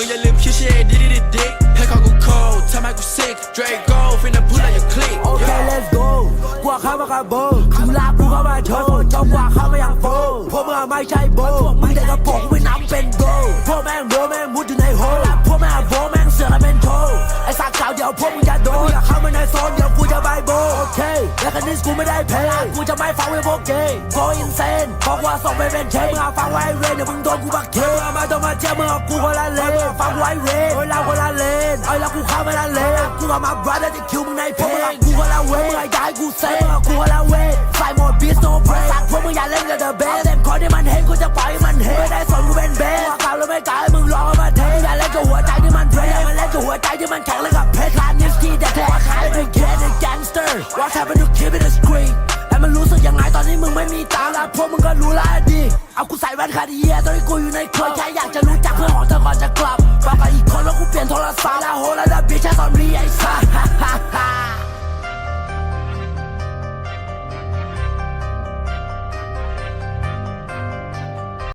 มึงอย่าลืมคิวเชดิดิดิดิให้เขากูโคทำให้กู sick Draco ฟินนะพูดอะไรอย่าคลิกโอเค let's go กว่าเข้ามากับโบถึงลากกูเข้ามาโชว์จบกว่าเข้ามาอย่างโบพวกมึงอะไม่ใช่โบมึงแต่กระโปรงไม่นับเป็นโกพวกแม่งโบแม่งมุดอยู่ในโฮลพวกแม่งโบแม่งเสือกแล้วเป็นโชว์ไอ้สักสาวเดี๋ยวพวกมึงจะโดนอย่าเข้ามาในโซนเดี๋ยวกูจะไปโบโอเค แล้วกันนี้กูไม่ได้เพลงกูจะไม่ฟังไว้พวกเกย์ go insane เพราะว่าส่งไปเป็นเชฟมึงอะฟังไว้เรนเดี๋ยวมึงโดนกูบักเทมึงอะมาต้องมาเที่ยวมึงเอากูคนละเลนฟังไว้เรนโอ้ยเราคนละเลนเอ้ยแล้วกูเข้ามาละเลนกูกับมา brother จะคิวมึงในเพลงกูคนละเวมึงอะย้ายกูเซ่มึงอะกูคนละเวใส่หมด beat no break สักพวกมึงอย่าเล่นกับ the best เต็มคอที่มันเห็นกูจะปล่อยให้มันเห็นไม่ได้สนกูเป็นเบสว่าเก่าหรือไม่เก่าให้มึงลองเอามาเทอย่าเล่นกับหัวใจที่มันเพลอย่ามาเล่นกับหัวใจที่มันแข็งเลยกับเพชรร้านนิฟตี้แต่แท้ขายเป็น get a gangster what happened to keep it a screen แล้วมันรู้สึกยังไงตอนนี้มึงไม่มีตังค์แล้วพวกมึงก็รู้และดี เอากูใส่แว่นคาดีเยตอนนี้กูอยู่ในเคยแค่อยากจะรู้จักเพื่อนของเธอก่อนจะกลับบอกกับอีกคนว่ากูเปลี่ยนโทรศัพท์แล้วโหแล้วแล้วพี่แค่ตอนนี้ไอ้สัส